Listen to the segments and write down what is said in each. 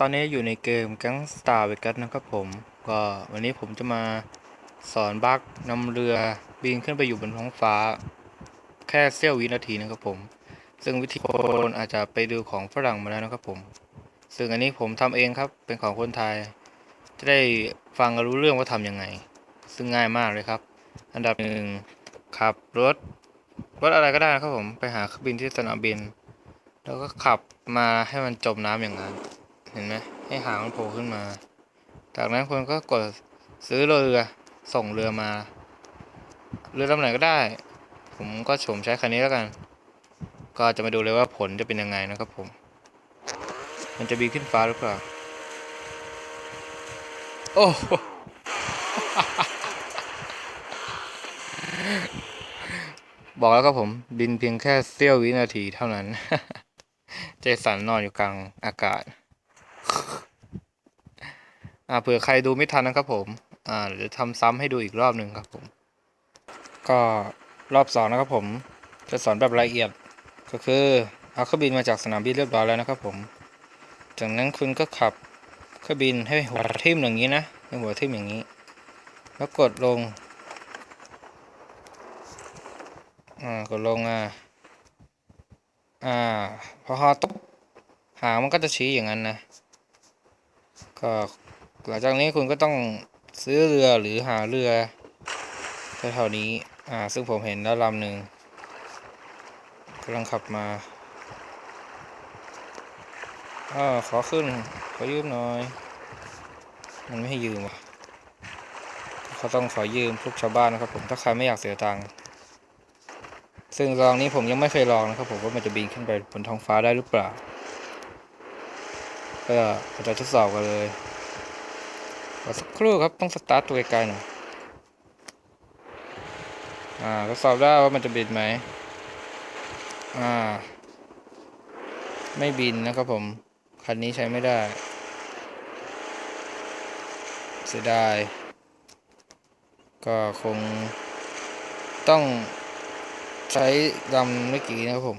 ตอนนี้อยู่ในเกม Gangstar Vegas นะครับผม ก็วันนี้ผมจะมาสอนบักนำเรือบินขึ้นไปอยู่บนท้องฟ้า แค่เสี้ยววินาทีนะครับผม ซึ่งวิธีคนอาจจะไปดูของฝรั่งมาแล้วนะครับผม ซึ่งอันนี้ผมทำเองครับเป็นของคนไทย จะได้ฟังกันรู้เรื่องว่าทำยังไง ซึ่งง่ายมากเลยครับ อันดับหนึ่งขับรถรถอะไรก็ได้นะครับผมไปหาเครื่องบินที่สนามบิน แล้วก็ขับมาให้มันจมน้ำอย่างนั้น เห็นไหมให้หางมันโผล่ขึ้นมา จากนั้นคุณก็กดซื้อเรือส่งเรือมา เรือลำไหนก็ได้ ผมก็โฉมใช้คันนี้แล้วกัน ก็จะมาดูเลยว่าผลจะเป็นยังไงนะครับผม มันจะบินขึ้นฟ้าหรือเปล่า โอ้บอกแล้วครับผมบินเพียงแค่เสี้ยววินาทีเท่านั้น เจสันนอนอยู่กลางอากาศ อ่าเผื่อใครดูไม่ทันนะครับผมอ่าเดี๋ยวทำซ้ำให้ดูอีกรอบหนึ่งครับผม ก็รอบสองนะครับผม จะสอนแบบละเอียด ก็คือเอาเครื่องบินมาจากสนามบินเรียบร้อยแล้วนะครับผม จากนั้นคุณก็ขับเครื่องบินให้หัวทิ่มอย่างนี้นะให้หัวทิ่มอย่างนี้ แล้วกดลงอ่ากดลงอะอ่าพอฮอตุ๊บหางมันก็จะชี้อย่างนั้นนะ ก็ หลังจากนี้คุณก็ต้องซื้อเรือหรือหาเรือแถวๆนี้ อ่า ซึ่งผมเห็นแล้วลำหนึ่งกำลังขับมาอ่าขอขึ้น ขอยืมหน่อย มันไม่ให้ยืมว่ะเขาต้องขอยืมพวกชาวบ้านนะครับผม ถ้าใครไม่อยากเสียตังค์ ซึ่งลองนี้ผมยังไม่เคยลองนะครับผมว่ามันจะบินขึ้นไปบนท้องฟ้าได้หรือเปล่า ก็เราจะทดสอบกันเลย อสักครู่ครับต้องสตาร์ทตัวไกลๆหน่อยอ่าทดสอบได้ว่ามันจะบินไหมอ่า ไม่บินนะครับผม คันนี้ใช้ไม่ได้ เสียดาย ก็คงต้องใช้ลำเมื่อกี้นะครับผม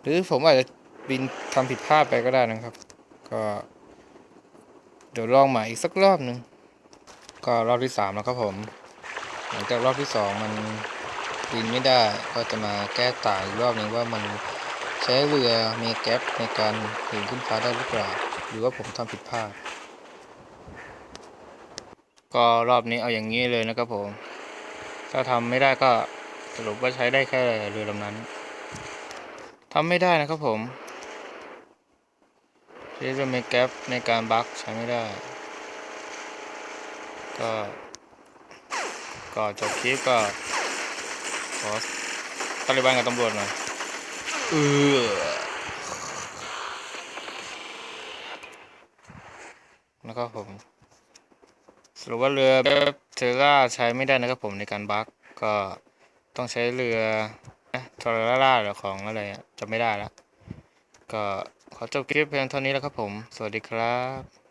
หรือผมอาจจะบินทำผิดพลาดไปก็ได้นะครับ ก็ เดี๋ยวลองใหม่อีกสักรอบหนึ่งก็รอบที่สามแล้วครับผม หลังจากรอบที่สองมันบินไม่ได้ก็จะมาแก้ต่างอีกรอบหนึ่งว่ามันใช้เรือมีแก๊ปในการบินขึ้นฟ้าได้หรือเปล่าหรือว่าผมทำผิดพลาดก็รอบนี้เอาอย่างนี้เลยนะครับผม ถ้าทำไม่ได้ก็สรุปว่าใช้ได้แค่เรือลำนั้นทำไม่ได้นะครับผม ใช้เรือเมแกปในการบั๊กใช้ไม่ได้ ก็ก่อนจบคลิปก็ขอตาลิบันกับตำรวจหน่อยเออแล้วก็ผมสรุปว่าเรือแบบเทอร่าใช้ไม่ได้นะครับผมในการบั๊กก็ต้องใช้เรือทอร์ราร่าหรือของอะไรจะไม่ได้แล้วก็ ขอจบคลิปเพียงเท่านี้แล้วครับผม สวัสดีครับ